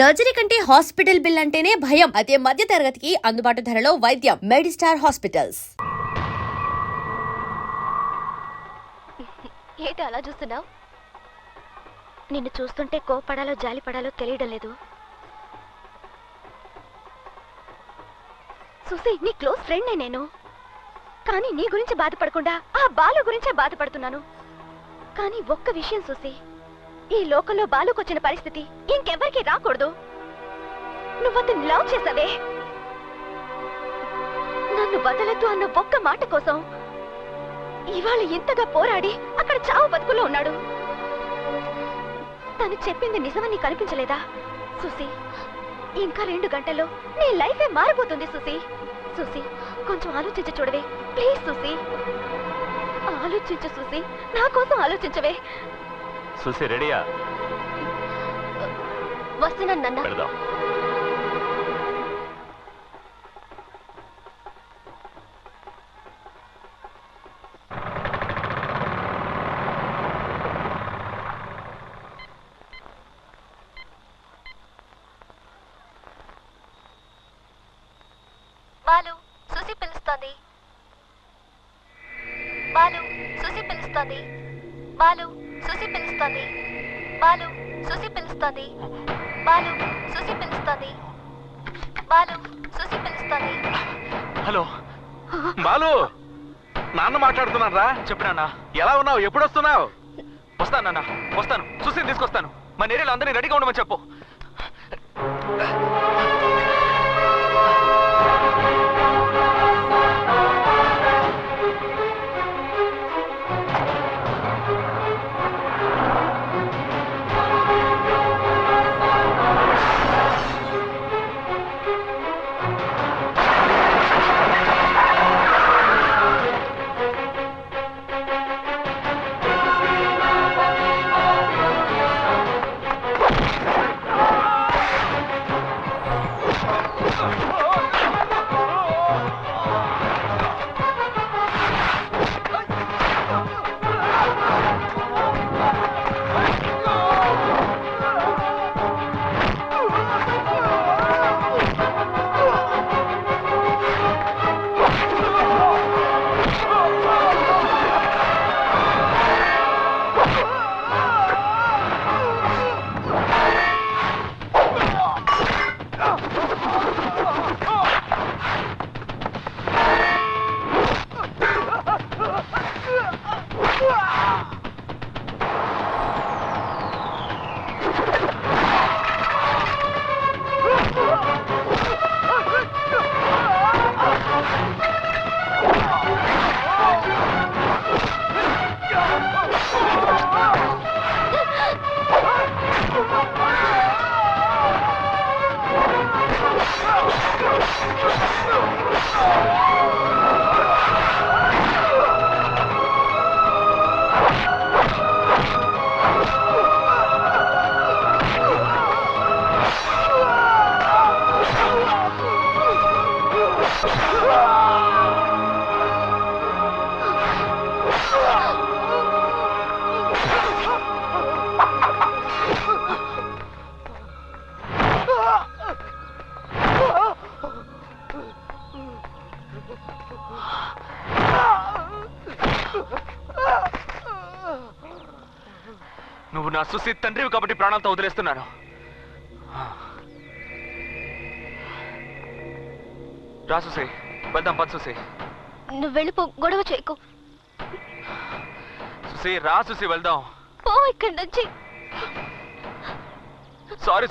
Surgery కంటే hospital bill అంటేనే భయం. అదే మధ్య తరగతికి అందుబాటు ధరలో వైద్యం. Medistar hospitals. ఏంటి అలా చూస్తున్నావు? నిన్ను చూస్తుంటే కోపడాలో జాలిపడాలో తెలియడం లేదు. సుసి నీ క్లోజ్ ఫ్రెండ్నే నేను. కానీ నీ గురించి బాధపడకుండా ఆ బాలు గురించే బాధపడుతున్నాను. కానీ ఒక్క విషయం సుసి ఈ లోకంలో బాలుకొచ్చిన పరిస్థితి ఇంకెవ్వరికీ రాకూడదు. నువ్వు లవ్ చేసావే. నన్ను వదలొద్దు అన్న ఒక్క మాట కోసం ఇవాళ ఇంతగా పోరాడి అక్కడ చావు బతుకులో ఉన్నాడు. తను చెప్పింది నిజమని కనిపించలేదా? సుసి ఇంకా రెండు గంటల్లో నీ లైఫే మారిపోతుంది సుసి సుసి కొంచెం ఆలోచించి చూడవే. ప్లీజ్ సుసి ఆలోచించు సుసి నా కోసం ఆలోచించవే. చూసి రెడీయా? వస్తున్నాను నాన్న. పెడదాం బాలు సుసి పిలుస్తోంది. బాలు సుసి పిలుస్తోంది. బాలు. సుసి పిలుస్తోంది. బాలు సుసి పిలుస్తోంది. బాలు సుసి పిలుస్తోంది. బాలు సుసి పిలుస్తోంది. హలో బాలు నాన్న మాట్లాడుతున్నాను రా చెప్పు నాన్న. ఎలా ఉన్నావు? ఎప్పుడు వస్తున్నావు? వస్తాను నాన్న వస్తాను. చూసి తీసుకొస్తాను. మన ఏరియాలో అందరినీ రెడీగా ఉండమని చెప్పు. నా సుసి తండ్రివి కాబట్టి ప్రాణాలతో వదిలేస్తున్నాను. రా సుసి వెళ్దాం పద సుసి నువ్వు వెళ్ళిపో గొడవ చేయకు. సుసి రా సుసి వెళ్దాం. పో ఇక్కడి నుంచి. సారీ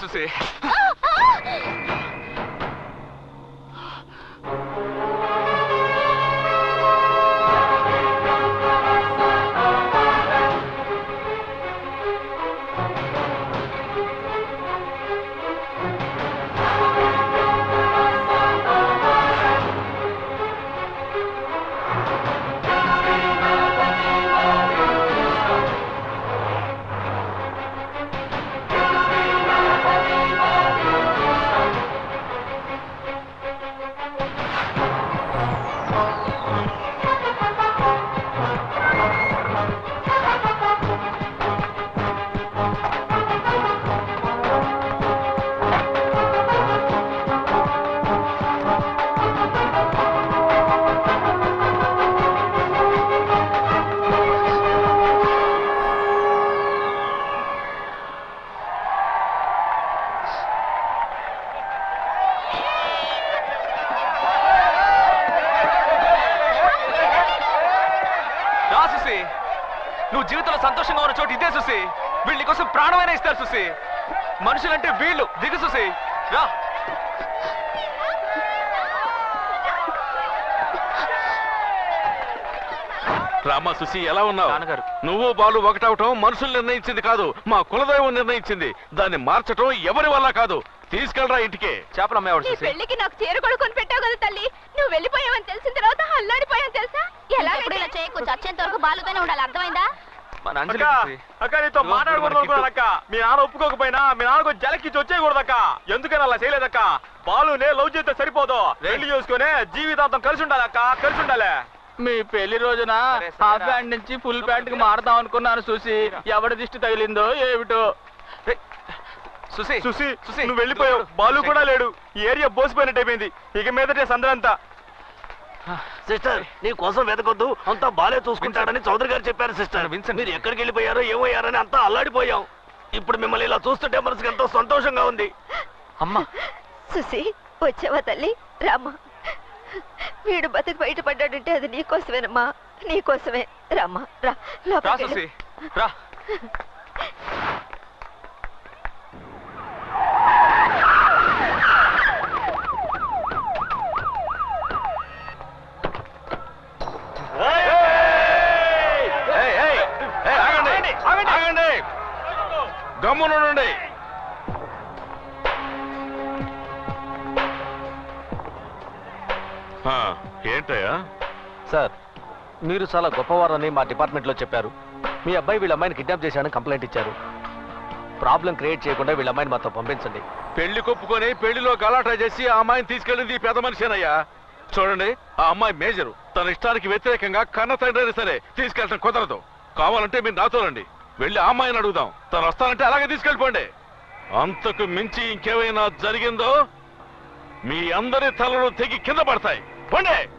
సుసి నువ్వు జీవితంలో సంతోషంగా ఉన్న చోటు ఇదే చూసి వీళ్ళ కోసం ప్రాణమైనా ఇస్తారు చూసి మనుషులంటే వీళ్ళు. దిగు చూసి రా. రామా సుసి ఎలా ఉన్నావు? నాన్నగారు. నువ్వు బాలు ఒకటవటం మనుషులు నిర్ణయించింది కాదు మా కులదైవం నిర్ణయించింది. దాన్ని మార్చటం ఎవరి వల్ల కాదు? తీసుకెళ్ళరా ఇంటికి. చేపలు అమ్మేవాడు నీ చూసి పెళ్ళికి నాకు చీర కొనుక్కొని పెట్టావు కదా తల్లి. నువ్వు వెళ్ళిపోయావని తెలిసిన తర్వాత అల్లాడిపోయాను తెలుసా ఎలా చేయకు చచ్చేంత వరకు బాలుతోనే ఉండాలి. అర్థమైందా? మన అంజలి అక్క చూసి. అక్క నీతో ఇదిగో మాట్లాడకూడదు మనకి మీ నాన్న ఒప్పుకోకపోయినా మీ నాన్నకు జలకిచ్చి వచ్చేయకూడదు అక్క ఎందుకని అలా చేయలేదక్క? బాలునే లవ్ చేస్తే సరిపోదు. పెళ్ళి చూసుకుని జీవితాంతం కలిసి ఉండాలి అక్క కలిసి ఉండాలి. మీ పెళ్ళి రోజున సరే, సరే, హాఫ్ రా. ప్యాంట్ నుంచి ఫుల్ ప్యాంట్కి మారదాం అనుకున్నాను చూసి ఎవరి దిష్టి తగిలిందో ఏమిటో. రేయ్, సుసి సుసి సుసి, నువ్వు వెళ్ళిపోయావు. బాలు కూడా. లేడు. ఈ ఏరియా బోసిపోయినట్టు అయిపోయింది. ఇక మీదటే సందరంతా సిస్టర్ నీ కోసం వెతకొద్దు. అంతా బాలే చూసుకుంటాడని చౌదరి గారు చెప్పారు సిస్టర్. విన్సెంట్. మీరు ఎక్కడికి వెళ్ళిపోయారో ఏమయ్యారని అంతా అల్లాడిపోయాం. ఇప్పుడు మిమ్మల్ని ఇలా చూస్తుంటే మనసుకి ఎంతో సంతోషంగా ఉంది. అమ్మా. సుసి వచ్చావా తల్లి? రామ్మా వీడు బతుకు బయటపడ్డాడంటే అది నీకోసమేనమ్మా నీకోసమే రామ్మా రా రా. మీరు చాలా గొప్పవారని మా డిపార్ట్మెంట్లో చెప్పారు. మీ అబ్బాయి వీళ్ళ అమ్మాయిని కిడ్నాప్ చేశానని కంప్లైంట్ ఇచ్చారు. ప్రాబ్లం క్రియేట్ చేయకుండా వీళ్ళ అమ్మాయిని మాతో పంపించండి. పెళ్ళి కొప్పుకొని పెళ్ళిలో గలాటా చేసి ఆ అమ్మాయిని తీసుకెళ్ళింది పెద్ద మనిషేనయ్యా చూడండి ఆ అమ్మాయి మేజరు. తన ఇష్టానికి వ్యతిరేకంగా కన్న తండ్రి సరే తీసుకెళ్ళటం కుదరదు. కావాలంటే మీరు నాతోనండి వెళ్ళి ఆ అమ్మాయిని అడుగుదాం. తను వస్తానంటే అలాగే తీసుకెళ్ళిపోండి. అంతకు మించి ఇంకేమైనా జరిగిందో మీ అందరి తలలు తెగి కింద పడతాయి. పండే!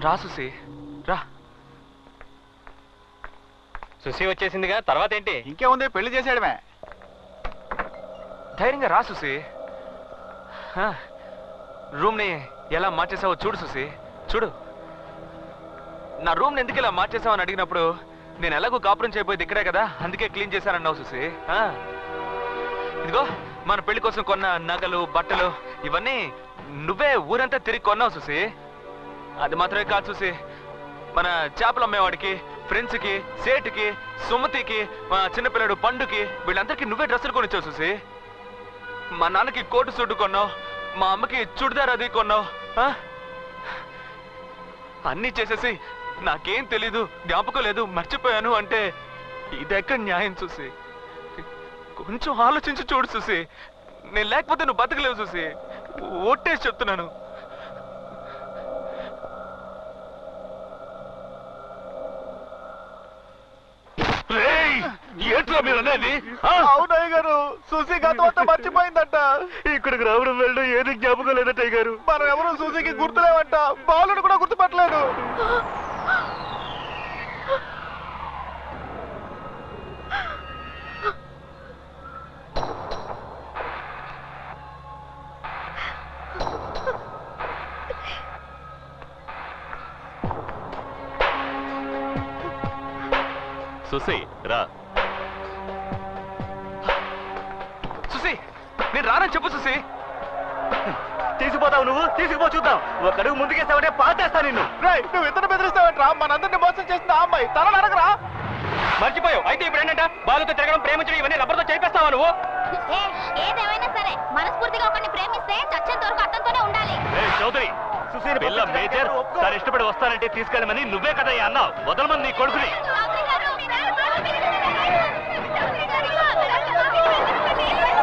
రా సుసి రా. సుసి వచ్చేసిందిగా తర్వాత ఏంటి? ఇంకేముంది పెళ్ళి చేసేయడమే. ధైర్యంగా రా సుసి రూమ్ని ఎలా మార్చేసావో చూడు సుసి చూడు. నా రూమ్ని ఎందుకు ఇలా మార్చేసావు అని అడిగినప్పుడు నేను ఎలాగో కాపురం చేయబోయేది ఇక్కడే కదా అందుకే క్లీన్ చేశానన్నావు సుసి ఆ. ఇదిగో మన పెళ్ళి కోసం కొన్న నగలు బట్టలు ఇవన్నీ నువ్వే ఊరంతా తిరిగి కొన్నావు సుసి అది మాత్రమే కాదు చూసి. మన చేపలు అమ్మేవాడికి ఫ్రెండ్స్కి సేటుకి సుమతికి మా చిన్నపిల్లడు పండుకి వీళ్ళందరికీ నువ్వే డ్రెస్సులు కొనిచ్చావు చూసి. మా నాన్నకి కోటు సూటు కొన్నావు మా అమ్మకి చుడిదార్ అది కొన్నావు ఆ? అన్నీ చేసేసి నాకేం తెలీదు జ్ఞాపకం లేదు మర్చిపోయాను అంటే ఇదెక్కడ న్యాయం చూసి. కొంచెం ఆలోచించి చూడు చూసి. నేను లేకపోతే నువ్వు బతకలేవు చూసి. ఒట్టేసి చెప్తున్నాను. ఏంట్రా మీరు అనేది? ఆ? అవునయ్య గారు సుసి గతం అంతా మర్చిపోయిందంట. ఇక్కడికి రావడం వెళ్ళడం ఏది జ్ఞాపకం లేదటయ్య గారు. మనం ఎవరు సుసికి గుర్తులేవంట. బాలుని కూడా గుర్తుపట్టలేదు. సుసి రా. నేను రానని చెప్పు సుసి తీసుకుపోతావు నువ్వు తీసుకుపో చూద్దాం ఒక అడుగు ముందుకేస్తావంటే పాతేస్తా నిన్ను రేయ్ నువ్వు ఇతను బెదిరిస్తావంట్రా మనందరిని మోసం చేసిన ఆ అమ్మాయి తల నరకరా మర్చిపోయావు అయితే ఇప్పుడు ఏంటంట బాలుతో తిరగడం ప్రేమించడం ఇవన్నీ రబ్బర్తో చేపిస్తావా నువ్వు ఏదేమైనా సరే మనస్ఫూర్తిగా ఒకరిని ప్రేమిస్తే చచ్చేంత వరకు అతనితోనే ఉండాలి చౌదరి సుశీని పిల్ల మేజర్. తను ఇష్టపడి వస్తానంటే తీసుకెళ్ళమని నువ్వే కదా అన్నావు వదలమని నీ కొడుకుని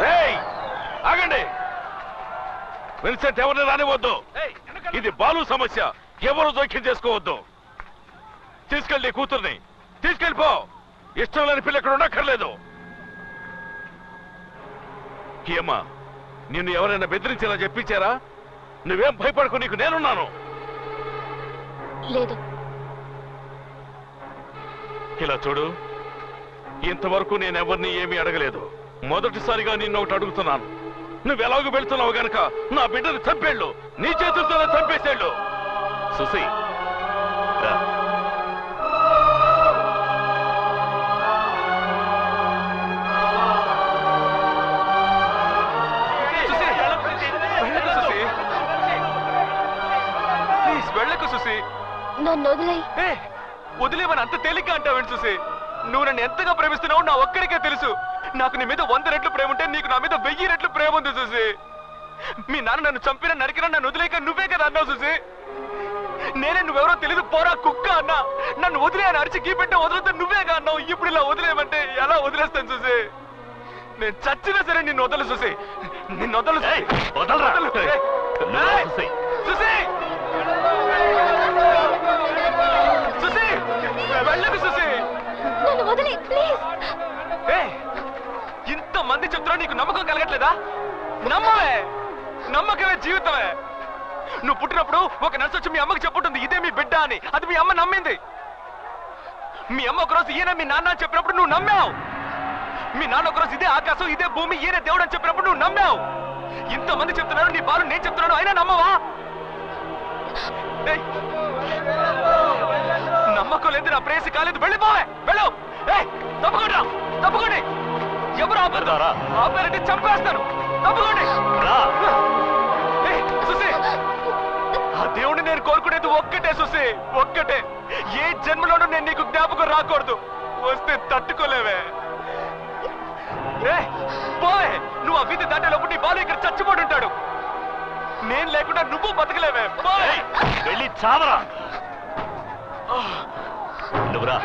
రేయ్ ఆగండి విన్సెంట్ ఎవరిని రానివద్దు ఇది బాలు సమస్య. ఎవరు జోక్యం చేసుకోవద్దు. తీసుకెళ్ళి కూతుర్ని. తీసుకెళ్ళిపో ఇష్టం లేని పిల్ల ఇక్కడ ఉండక్కర్లేదు. ఏమ్మా నిన్ను ఎవరైనా బెదిరించేలా చెప్పించారా? నువ్వేం భయపడకు నీకు నేనున్నాను. లేదు. ఇలా చూడు. ఇంతవరకు నేను ఎవరిని ఏమీ అడగలేదు. మొదటిసారిగా నిన్ను ఒకటి అడుగుతున్నాను. నువ్వు ఎలాగో వెళ్తున్నావు గనక నా బిడ్డను చంపేళ్ళు. నీ చేతులతోనే చంపేసేళ్ళు. సుసి నన్ను వదిలేయ్. ఏ వదిలేమని అంత తేలిగ్గా అంటావేంటి చూసి నువ్వు నన్ను ఎంతగా ప్రేమిస్తున్నావు నా ఒక్కడికే తెలుసు. నాకు నీ మీద వంద రెట్లు ప్రేమ ఉంటే నీకు నా మీద వెయ్యి రెట్లు ప్రేమ ఉంది చూసి మీ నాన్న నన్ను చంపినా నరికినా నన్ను వదిలేక నువ్వే కదా అన్నావు చూసి నేనే నువ్వెవరో తెలియదు పోరా కుక్క అన్నా. నన్ను వదిలే అని అరిచి గీపెట్టే వదిలితే నువ్వేగా అన్నావు. ఇప్పుడు ఇలా వదిలేయమంటే ఎలా వదిలేస్తాను చూసి నేను చచ్చినా సరే నిన్ను వదలు చూసి నిన్ను వదలు వదలరా. ఇంత చెప్తున్నా నీకు నమ్మకం కలగట్లేదా? నమ్మవే. నమ్మకమే జీవితమే. నువ్వు పుట్టినప్పుడు ఒక నర్సు వచ్చి మీ అమ్మకి చెప్పుంటుంది ఇదే మీ బిడ్డ అని. అది మీ అమ్మ నమ్మింది. మీ అమ్మ ఒకరోజు ఈయన మీ నాన్న అని చెప్పినప్పుడు నువ్వు నమ్మావు. మీ నాన్న ఒకరోజు ఇదే ఆకాశం ఇదే భూమి ఈయన దేవుడు అని చెప్పినప్పుడు నువ్వు నమ్మావు. ఇంతమంది చెప్తున్నారు నీ బాలు నేను చెప్తున్నాను అయినా నమ్మవా? నమ్మకం లేదు నా ప్రేసి కాలేదు. వెళ్ళిపోవే వెళ్ళు తప్పకుండా తప్పకుండా. ఎవరు ఆపరు. ఆపారంటే చంపేస్తాను. తప్పకోండి. రా. సుసి ఆ దేవుడిని నేను కోరుకునేది ఒక్కటే సుసి ఒక్కటే. ఏ జన్మలోనూ నేను నీకు జ్ఞాపకం రాకూడదు. వస్తే తట్టుకోలేవే. పోవే. నువ్వు ఆ వీధి దాటేలోపు నీ బాలు ఇక్కడ చచ్చిపోయి ఉంటాడు నేను లేకుండా నువ్వు బతకలేవే. ఏయ్, వెళ్ళి చావరా. నువ్వు రా.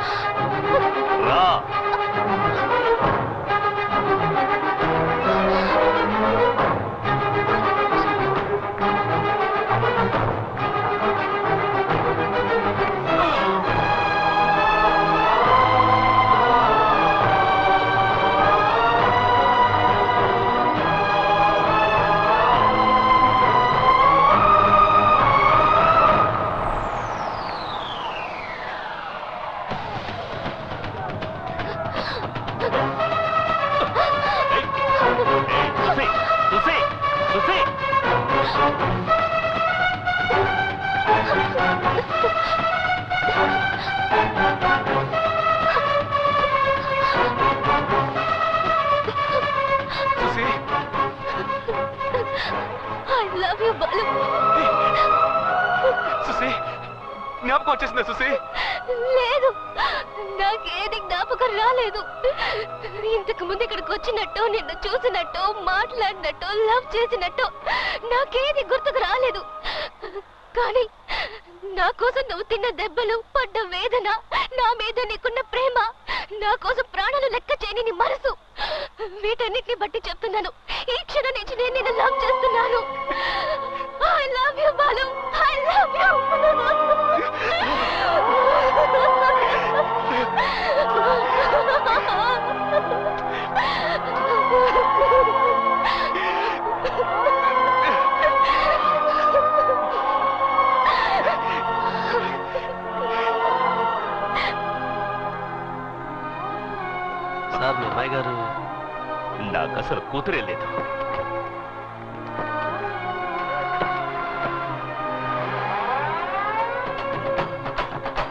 రాలేదు. ఇంతకు ముందు ఇక్కడికి వచ్చినట్టు నిన్ను చూసినట్టు మాట్లాడినట్టు లవ్ చేసినట్టు నాకేది గుర్తుకు రాలేదు. కానీ నా కోసం నువ్వు తిన్న దెబ్బలు పడ్డ వేదన నా మీద నీకున్న ప్రేమ నా కోసం ప్రాణాలు లెక్క చేయని నీ మనసు వీటన్నిటిని బట్టి చెప్తున్నాను. ఈ క్షణం నుంచి నేను నిన్ను లవ్ చేస్తున్నాను. I love you Balu. I love you కూతురే